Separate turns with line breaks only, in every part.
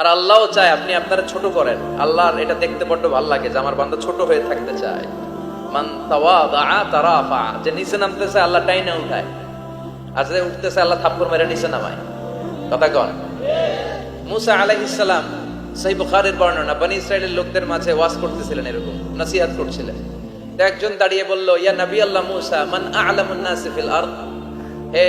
আর আল্লাহও চায় আপনি আপনারা ছোট করেন। আল্লাহর এটা দেখতে বড্ড ভালো লাগে যে আমার বান্দা ছোট হয়ে থাকতে চায়। মান তারাফা, যে নিচে নামতেছে আল্লাহ টাইনে উঠায়। আর যে উঠতেছে আল্লাহ থাপ্পড় মেরে নিচে নামায়। কথা কন। মুসা আলাইহিস সালাম সেই বুখারের বর্ণনা, বনি ইসরায়েলের লোকদের মাঝে ওয়াজ করতেছিলেন এরকম, নসিহত করছিলেন। একজন দাঁড়িয়ে বলল, ইয়া নবী আল্লাহ মুসা, মান আ'লামুন নাস ফিল আরদ? হে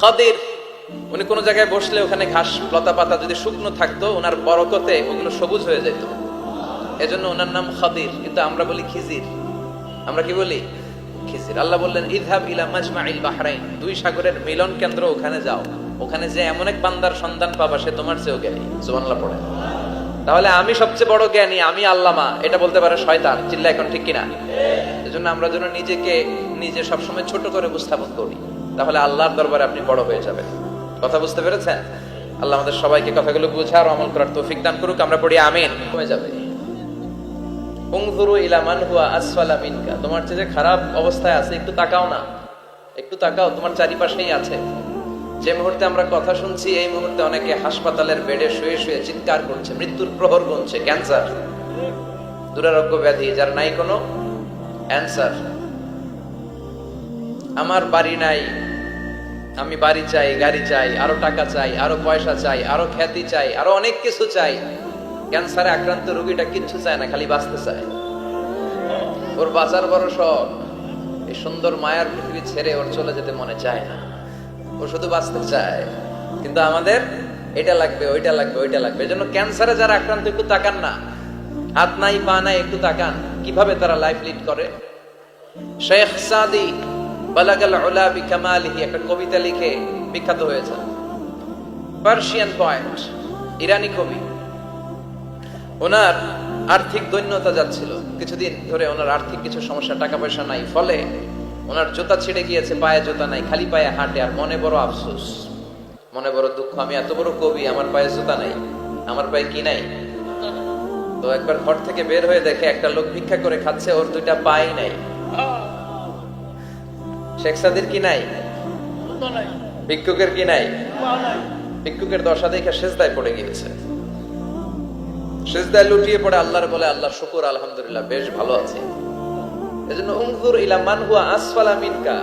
খদির, উনি কোনো জায়গায় বসলে ওখানে ঘাস লতা পাতা যদি শুকনো থাকতো, ওনার বরকতে ওগুলো সবুজ হয়ে যেত। এজন্য ওনার নাম খদির, কিন্তু আমরা বলি খিজির। আমরা কি বলি? খিজির। আল্লাহ বললেন ইদহাব ইলা মাজমাইল বাহরাইন, দুই সাগরের মিলন কেন্দ্র ওখানে যাও। ওখানে যে এমন এক বান্দার সন্ধান পাবা, সে তোমার চেয়েও জ্ঞানী। সুবহানাল্লাহ পড়ে। তাহলে আমি সবচেয়ে বড় জ্ঞানী, আমি আল্লামা, এটা বলতে পারে শয়তান। চিল্লা এখন ঠিক কিনা? এজন্য আমরা যেন নিজেকে নিজে সবসময় ছোট করে উপস্থাপন করি। তাহলে আল্লাহর দরবারে আপনি বড় হয়ে যাবেন। কথা বুঝতে পেরেছেন? আল্লাহ আমাদের সবাইকে কথাগুলো বুঝার আমল করার তৌফিক দান করুক, আমরা পড়ি আমিন। যাবে। মান হুয়া মিনকা। তোমার যে খারাপ অবস্থায় আছে, একটু তাকাও না। একটু তাকাও, তোমার চারিপাশেই আছে। যে মুহূর্তে আমরা কথা শুনছি, এই মুহূর্তে অনেকে হাসপাতালের বেডে শুয়ে শুয়ে চিৎকার করছে, মৃত্যুর প্রহর গুনছে, ক্যান্সার। দুরারোগ্য ব্যাধি, যার নাই কোনো অ্যান্সার। আমার বাড়ি নাই আমি বাড়ি চাই, গাড়ি চাই, আরও টাকা চাই, আরও পয়সা চাই, আরও খ্যাতি চাই, আরও অনেক কিছু চাই। ক্যান্সারে আক্রান্ত রোগীটা কিচ্ছু চায় না, খালি বাঁচতে চায়। ওর বাঁচার বড় শখ। এই সুন্দর মায়ার পৃথিবী ছেড়ে ওর চলে যেতে মনে চায় না। ও শুধু বাঁচতে চায়। কিন্তু আমাদের এটা লাগবে, ওইটা লাগবে ওইটা লাগবে। এজন্য ক্যান্সারে যারা আক্রান্ত, একটু তাকান না। হাত নাই, পা নাই, একটু তাকান। কীভাবে তারা লাইফ লিড করে? শেখ সাদি বালাগাল উলা বিকামালিহি, একটা কবিতা লিখে বিখ্যাত হয়েছে। পার্সিয়ান পয়েন্ট, ইরানি কবি। ওনার আর্থিক দৈন্যতা যাচ্ছিল। কিছুদিন ধরে ওনার আর্থিক কিছু সমস্যা টাকা পয়সা নাই, ফলে ওনার জুতা ছিঁড়ে গিয়েছে, পায়ে জুতা নাই, খালি পায়ে হাঁটে, আর মনে বড় আফসোস। মনে বড় দুঃখ, আমি এত বড় কবি, আমার পায়ে জুতা নাই, আমার পায়ে কি নাই? তো একবার ঘর থেকে বের হয়ে দেখে একটা লোক ভিক্ষা করে খাচ্ছে, ওর দুইটা পাই নাই। শেখ সাদির কি নাই? ভিক্ষুকের কি নাই? ভিক্ষুকের দশা দেখে সেজদায় পড়ে গিয়েছে। সেজদায় লুটিয়ে পড়ে আল্লাহর বলে, আল্লাহ, শুকুর, আলহামদুলিল্লাহ, বেশ ভালো আছে। এজন্য উংজুর ইলা মান হুয়া আসফালা মিনকা।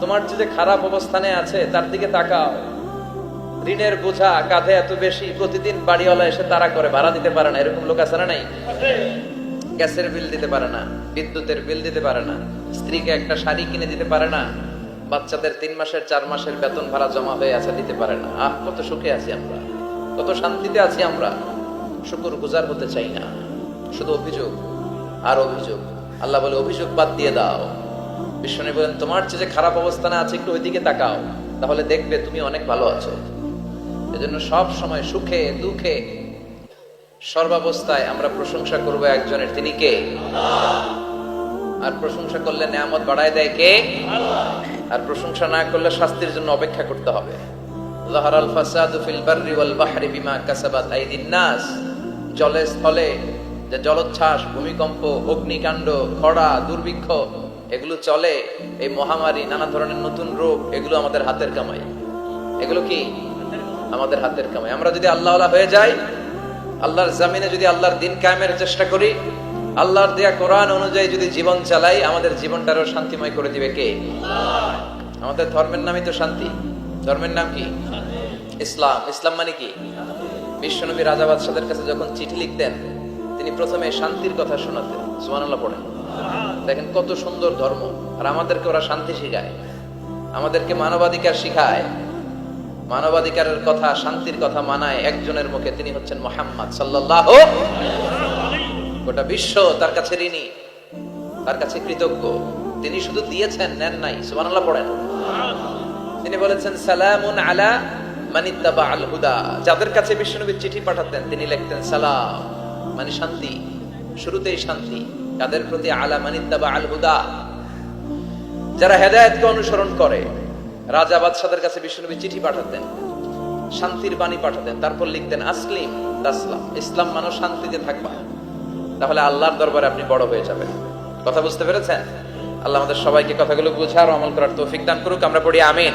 তোমার যে যে খারাপ অবস্থানে আছে, তার দিকে তাকাও। ঋণের বোঝা কাঁধে এত বেশি, প্রতিদিন বাড়িওয়ালা এসে তারা করে, ভাড়া দিতে পারে না। এরকম লোক আছে না নাই? গ্যাসের বিল দিতে পারে না, বিদ্যুতের বিল দিতে পারে না, স্ত্রীকে একটা শাড়ি কিনে দিতে পারে না, বাচ্চাদের তিন মাসের, চার মাসের বেতন ভাড়া জমা হয়ে আছে দিতে পারে না। আহ, কত সুখে আছি আমরা, কত শান্তিতে আছি আমরা। শুকুর গুজার হতে চাই না। শুধু অভিযোগ আর অভিযোগ। আল্লাহ বলে, অভিযোগ বাদ দিয়ে দাও। বিশ্বনী বলেন, তোমার চেয়ে যে খারাপ অবস্থানে আছে, একটু ওইদিকে তাকাও। তাহলে দেখবে তুমি অনেক ভালো আছো। এজন্য সব সময় সুখে, দুঃখে সর্বাবস্থায় আমরা প্রশংসা করব একজনের। তিনি কে? আর প্রশংসা করলে নিয়ামত বাড়ায় দেয় কে? আর প্রশংসা না করলে শাস্তির জন্য অপেক্ষা করতে হবে। যাহারাল ফাসাদু ফিল বাররি ওয়াল বাহরি বিমা কাসাবাত আইদিন নাস। জলে স্থলে যে জলোচ্ছ্বাস ভূমিকম্প অগ্নিকাণ্ড খরা দুর্ভিক্ষ এগুলো চলে এই মহামারী নানা ধরনের নতুন রোগ এগুলো আমাদের হাতের কামাই। এগুলো কি? আমাদের হাতের কামাই। আমরা যদি আল্লাহ হয়ে যাই আল্লাহর জামিনে যদি আল্লাহর দিন কায়েমের চেষ্টা করি, আল্লাহর দেয়া কোরআন অনুযায়ী যদি জীবন চালাই, আমাদের জীবনটারও শান্তিময় করে দিবে কে? আমাদের ধর্মের নামই তো শান্তি। ধর্মের নাম কি? ইসলাম। ইসলাম মানে কি? বিশ্বনবী রাজা বাদশাদের কাছে যখন চিঠি লিখতেন, তিনি প্রথমে শান্তির কথা শোনাতেন। সুবহানাল্লাহ পড়েন। দেখেন কত সুন্দর ধর্ম। আর আমাদেরকে ওরা শান্তি শিখায়। আমাদেরকে মানবাধিকার শিখায়। মানবাধিকারের কথা, শান্তির কথা মানায় একজনের মুখে তিনি হচ্ছেন মোহাম্মদ সাল্লাল্লাহু গোটা বিশ্ব তার কাছে ঋণী, তার কাছে কৃতজ্ঞ। তিনি শুধু দিয়েছেন, নেন নাই, সুবহানাল্লাহ পড়েন। তিনি বলেছেন, সালামুন আলা মানিত্তাবা আল হুদা। যাদের কাছে বিশ্বনবীর চিঠি পাঠাতেন, তিনি লিখতেন, সালাম। মানে শান্তি, শুরুতেই শান্তি। তাদের প্রতি আলা মানিত্তাবা আল হুদা? যারা হেদায়েতকে অনুসরণ করে রাজা বাদশাদের কাছে বিশ্বনবী চিঠি পাঠাতেন শান্তির বাণী পাঠাতেন তারপর লিখতেন আসলিম তাসলাম ইসলাম মানুষ শান্তিতে থাকবা। তাহলে আল্লাহর দরবারে আপনি বড় হয়ে যাবেন। কথা বুঝতে পেরেছেন? আল্লাহ আমাদের সবাইকে কথাগুলো বুঝার ও আমল করার তৌফিক দান করুক আমরা পড়ি আমিন।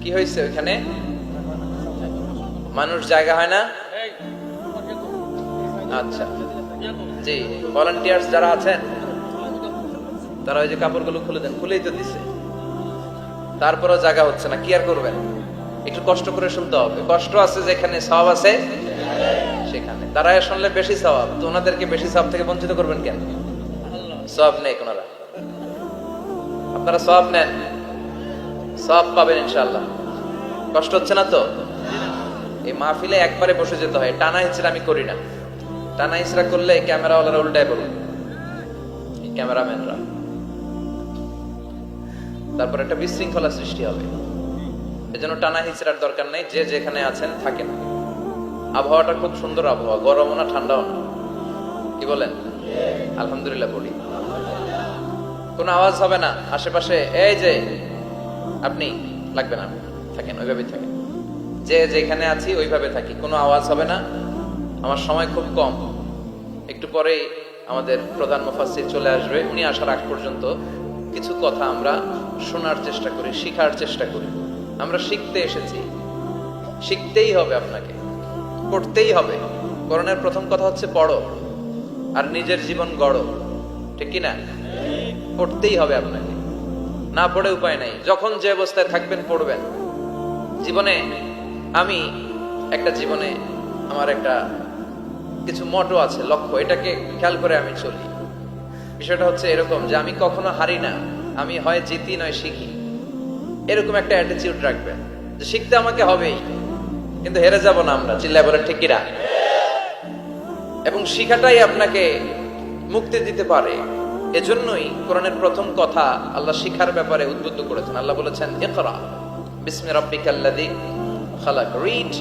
কি হয়েছে ওখানে মানুষ জায়গা হয় না? আচ্ছা। জি ভলান্টিয়ার্স যারা আছেন তারা ওই যে কাপড়গুলো খুলে দেন, খুলেই তো দিছে। তারপরেও জায়গা হচ্ছে না, কি আর করবেন? একটু কষ্ট করে শুনতে হবে। কষ্ট আছে যেখানে সব আছে সেখানে। তারা শুনলে বেশি সওয়াব তো ওনাদেরকে বেশি সব থেকে বঞ্চিত করবেন কেন? সব নেই কোনারা। আপনারা সব নেন। সব পাবেন ইনশাল্লাহ কষ্ট হচ্ছে না তো? এই মাহফিলে একবারে বসে যেতে হয়। টানা হিচড়া আমি করি না। টানা হিচড়া করলে ক্যামেরাওয়ালারা উল্টায় বলুন। ক্যামেরাম্যানরা। তারপর একটা বিশৃঙ্খলা সৃষ্টি হবে। এজন্য টানা হিচড়ার দরকার নেই, যে যেখানে আছেন থাকেন। আবহাওয়াটা খুব সুন্দর আবহাওয়া গরমও না, ঠান্ডাও না। কি বলেন? আলহামদুলিল্লাহ পড়ি। কোনো আওয়াজ হবে না? আশেপাশে, এই যে, আপনি, লাগবে না, থাকেন, ওইভাবেই থাকেন। যে যেখানে আছি, ওইভাবে থাকি। কোনো আওয়াজ হবে না? আমার সময় খুব কম। একটু পরেই আমাদের প্রধান মুফাসসির চলে আসবে। উনি আসার আগ পর্যন্ত কিছু কথা আমরা শোনার চেষ্টা করি, শেখার চেষ্টা করি। আমরা শিখতে এসেছি। শিখতেই হবে আপনাকে। পড়তেই হবে। করণের প্রথম কথা হচ্ছে পড়ো। আর নিজের জীবন গড়ো। ঠিক কি না? পড়তেই হবে আপনাকে। না পড়ে উপায় নাই। যখন যে অবস্থায় থাকবেন, পড়বেন। জীবনে আমি একটা জীবনে আমার একটা কিছু মটো আছে, লক্ষ্য। এটাকে খেয়াল করে আমি চলি। বিষয়টা হচ্ছে এরকম যে আমি কখনো হারি না। আমি হয় জিতি নয় শিখি। এরকম একটা অ্যাটিটিউড রাখবেন যে শিখতে আমাকে হবেই। কিন্তু হেরে যাব না আমরা। চিল্লায় বলে ঠিক কিনা এবং শিখাটাই আপনাকে মুক্তি দিতে পারে। এজন্যই কোরআনের প্রথম কথা আল্লাহ শিখার ব্যাপারে উদ্বুদ্ধ করেছেন। আল্লাহ বলেছেন, ইকরা বিসমি খালাক। Read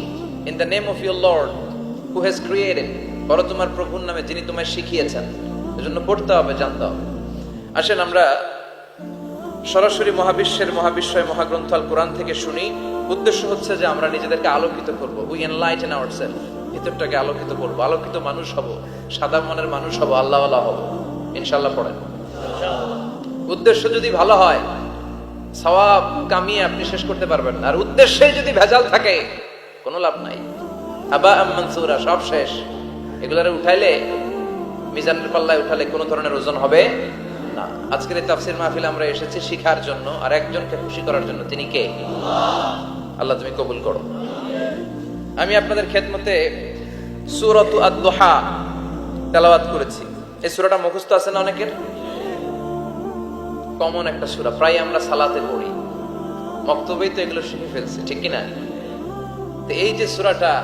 in name of your Lord who has created বড় তোমার প্রভুর নামে যিনি তোমায় শিখিয়েছেন। এজন্য পড়তে হবে, জানতে হবে। আসেন আমরা সরাসরি মহাবিশ্বের মহাবিশ্বয় মহাগ্রন্থ আল কোরআন থেকে শুনি। উদ্দেশ্য হচ্ছে যে আমরা নিজেদেরকে আলোকিত করব। উই এনলাইটেন আওয়ারসেলফ ভিতরটাকে আলোকিত করব। আলোকিত মানুষ হব। সাদা মনের মানুষ হব। আল্লাহওয়ালা হব। ইনশাল্লাহ পড়েন। উদ্দেশ্য যদি ভালো হয়, সওয়াব কামিয়ে আপনি শেষ করতে পারবেন আর উদ্দেশ্যে যদি ভেজাল থাকে, কোনো লাভ নাই। আবা মনসুরা, সব শেষ। এগুলারে উঠাইলে, মিজানের পাল্লায় উঠালে কোনো ধরনের ওজন হবে না। আজকের এই তাফসির মাহফিল আমরা এসেছি শিখার জন্য আর একজনকে খুশি করার জন্য। তিনি কে? আল্লাহ তুমি কবুল করো। আমি আপনাদের খেদমতে সুরত আদ-দোহা তেলাওয়াত করেছি। এই সুরাটা মুখস্থ আছে না অনেকের? কমন একটা সুরা। প্রায় আমরা সালাতে পড়ি। মক্তবেই তো এগুলো শিখে ফেলছে, ঠিক কি না? তো এই যে সূরাটা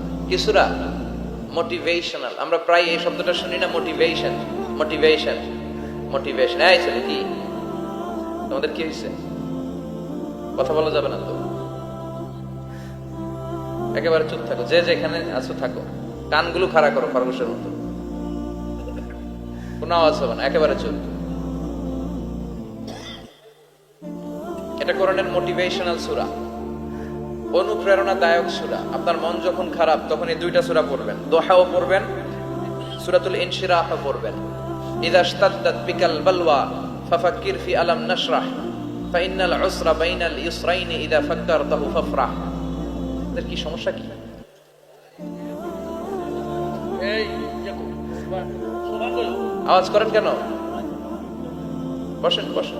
কি সূরা মোটিভেশনাল আমরা প্রায় এই শব্দটা শুনি না মোটিভেশন মোটিভেশন মোটিভেশন এই ছেলে কি? তোমাদের কি হয়েছে? কথা বলা যাবে না তো? একেবারে চুপ থাকো, যে যেখানে আছো থাকো। কানগুলো খাড়া করো খরগোশের মতো। কোনো আওয়াজ হবে না, একেবারে চুপ। এটা কোরআনের মোটিভেশনাল সূরা। অনুপ্রেরণাদায়ক সূরা। আপনার মন যখন খারাপ তখন এই দুইটা সূরা পড়বেন। দোহাও পড়বেন সূরাতুল ইনশিরাহও পড়বেন। ইদা ইশতাদ্দাত বিকাল বালওয়া ফাফাক্কির ফি আলাম নাশরাহ ফাইন্নাল উসরা বাইনাল ইসরাইনি ইদা ফাক্কারতাহু ফাফরাহ। এদের কি সমস্যা কি? আওয়াজ করেন কেন? বসেন বসেন।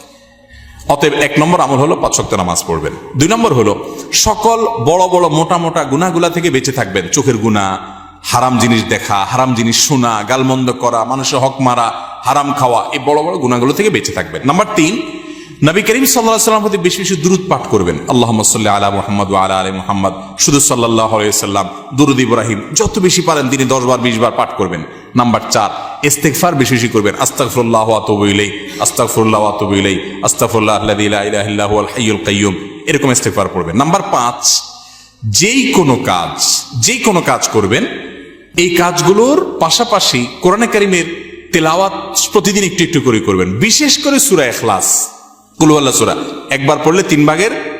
অতএব এক নম্বর আমল হলো পাঁচ ওয়াক্ত নামাজ পড়বেন। দুই নম্বর হলো সকল বড় বড় মোটা মোটা গুনাগুলা থেকে বেঁচে থাকবেন। চোখের গুণা হারাম জিনিস দেখা, হারাম জিনিস শোনা, গালমন্দ করা, মানুষের হক মারা, হারাম খাওয়া, এই বড় বড় গুণাগুলো থেকে বেঁচে থাকবেন। নাম্বার তিন, নবী করিম সাল্লাহ সাল্লাম প্রতি বেশি বেশি দূরত পাঠ করবেন। আল্লাহ সাল্লাহ আলা মোহাম্মদ আলা আলী মোহাম্মদ। শুধু সাল্লাহ সাল্লাম দুরুদ ইব্রাহিম, যত বেশি পারেন তিনি দশ বার, বিশ বার পাঠ করবেন। নাম্বার চার ইস্তেকফার বেশি বেশি করবেন। আস্তাগফিরুল্লাহ ওয়া আতুবু ইলাই আস্তাগফিরুল্লাহ ওয়া আতুবু ইলাই আস্তাগফিরুল্লাহ আল্লাযী লা ইলাহা ইল্লা হুয়াল হাইয়ুল কাইয়্যুম এরকম ইস্তেগফার পড়বেন। নাম্বার পাঁচ, যেই কোনো কাজ, যেই কোনো কাজ করবেন, এই কাজগুলোর পাশাপাশি কোরআনে কারিমের তেলাওয়াত প্রতিদিন একটু একটু করে করবেন। বিশেষ করে সূরা ইখলাস। কুলুয়াল্লা সুরা। একবার পড়লে তিন ভাগের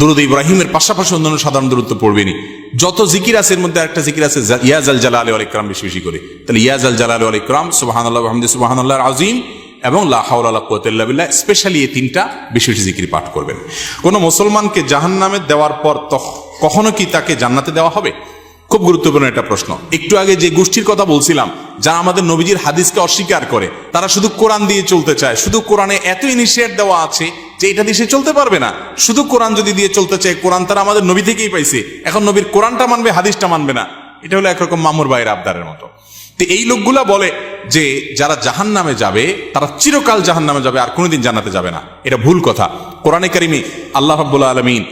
দুরুদ ইব্রাহিমের পাশাপাশি অন্যান্য সাধারণ দূরত্ব পড়বেনি যত জিকির আছে এর মধ্যে একটা জিকির আছে ইয়াজ আল জালাল আল ইকরাম বেশি বেশি করে। তাহলে ইয়াজ আল জালাল আল ইকরাম সুবাহান আল্লাহ আহমদ সুবাহান আল্লাহ আজিম এবং লা হাওলা আল্লাহ কুওয়াতা বিল্লাহ, স্পেশালি এই তিনটা বেশি বেশি জিকির পাঠ করবেন। কোন মুসলমানকে জাহান্নামে দেওয়ার পর কখনো কি তাকে জান্নাতে দেওয়া হবে? খুব গুরুত্বপূর্ণ একটা প্রশ্ন। একটু আগে যে গোষ্ঠীর কথা বলছিলাম, যারা আমাদের নবীজির হাদিসকে অস্বীকার করে, তারা শুধু কোরআন দিয়ে চলতে চায়, শুধু কোরআনে এত ইনিশিয়েট দেওয়া আছে যে এটা দিয়ে সে চলতে পারবে না। শুধু কোরআন যদি দিয়ে চলতে চায়, কোরআন তারা আমাদের নবী থেকেই পাইছে। এখন নবীর কোরআনটা মানবে, হাদিসটা মানবে না। এটা হলো একরকম মামুর বাইরের আবদারের মতো। তো এই লোকগুলা বলে যে, যারা জাহান নামে যাবে, তারা চিরকাল জাহান নামে যাবে, আর কোনোদিন জানাতে যাবে না। এটা ভুল কথা। কোরআনে কারিমে আল্লাহ রাব্বুল আলমিন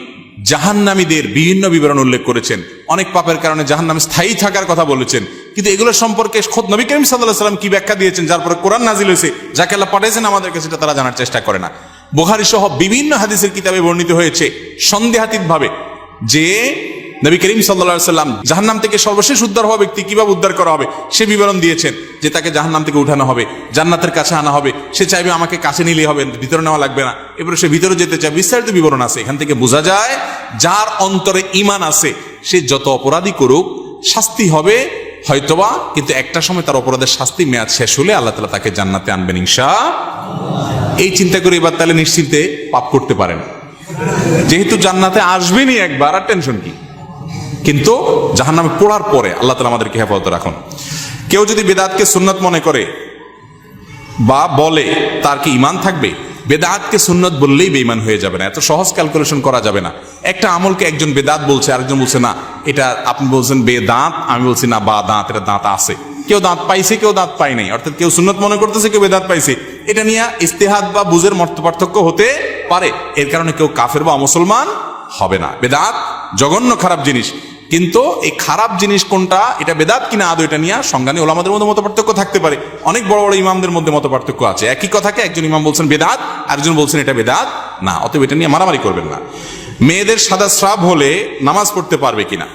জাহান্নামীদের বিভিন্ন বিবরণ উল্লেখ করেছেন। অনেক পাপের কারণে জাহান্নামে স্থায়ী থাকার কথা বলেছেন। কিন্তু এগুলো সম্পর্কে খোদ নবী করিম সাল্লাহ সাল্লাম কি ব্যাখ্যা দিয়েছেন, যার পরে কোরআন নাজিল হয়েছে, যাকে আল্লাহ পাঠিয়েছেন আমাদেরকে সেটা তারা জানার চেষ্টা করে না। বোখারি সহ বিভিন্ন হাদিসের কিতাবে বর্ণিত হয়েছে সন্দেহাতীত ভাবে যে নবী করিম সাল্লা সাল্লাম জাহান্নাম থেকে সর্বশেষ উদ্ধার হওয়া ব্যক্তি কীভাবে উদ্ধার করা হবে সে বিবরণ দিয়েছেন যে তাকে জাহান্নাম থেকে উঠানো হবে, জান্নাতের কাছে আনা হবে। সে চাইবে আমাকে কাছে নিলে হবে, ভিতরে নেওয়া লাগবে না। এবারে সে ভিতরে যেতে চায়, বিস্তারিত বিবরণ আছে। এখান থেকে বোঝা যায় যার অন্তরে ইমান আছে, সে যত অপরাধী করুক, শাস্তি হবে হয়তোবা, কিন্তু একটা সময় তার অপরাধের শাস্তি মেয়াদ শেষ হলে আল্লাহ তালা তাকে জান্নাতে আনবেন ইনশা এই চিন্তা করে এবার তাহলে নিশ্চিন্তে পাপ করতে পারেন। যেহেতু জান্নাতে আসবেনই একবার, আর টেনশন কি? কিন্তু জাহান্নামে পড়ার পরে আল্লাহ তালা আমাদেরকে হেফাজত রাখুন। কেউ যদি বেদাতকে সুন্নত মনে করে বা বলে তার কি ইমান থাকবে? বেদাতকে সুন্নত বললেই বেইমান হয়ে যাবে না। এত সহজ ক্যালকুলেশন করা যাবে না। একটা আমলকে একজন বেদাত বলছে, আরেকজন বলছে, না, এটা আপনি বলছেন বেদাঁত, আমি বলছি, না, বা দাঁত, এটা দাঁত আছে। কেউ দাঁত পাইছে, কেউ দাঁত পাই নাই। অর্থাৎ কেউ সুন্নত মনে করতেছে, কেউ বেদাত পাইছে। এটা নিয়ে ইস্তেহাদ বা বুঝের মর্ত পার্থক্য হতে পারে। এর কারণে কেউ কাফের বা মুসলমান হবে না। বেদাত জঘন্য খারাপ জিনিস। কিন্তু এই খারাপ জিনিস কোনটা? এটা বেদাত কিনা আদৌ এটা নিয়ে সংজ্ঞানী ওলামাদের মধ্যে মত পার্থক্য থাকতে পারে। অনেক বড় বড় ইমামদের মধ্যে মত পার্থক্য আছে। একই কথাকে একজন ইমাম বলছেন বেদাত, আরেকজন বলছেন এটা বেদাত না। অতএব এটা নিয়ে মারামারি করবেন না। মেয়েদের সাদা স্রাব হলে নামাজ পড়তে পারবে কিনা?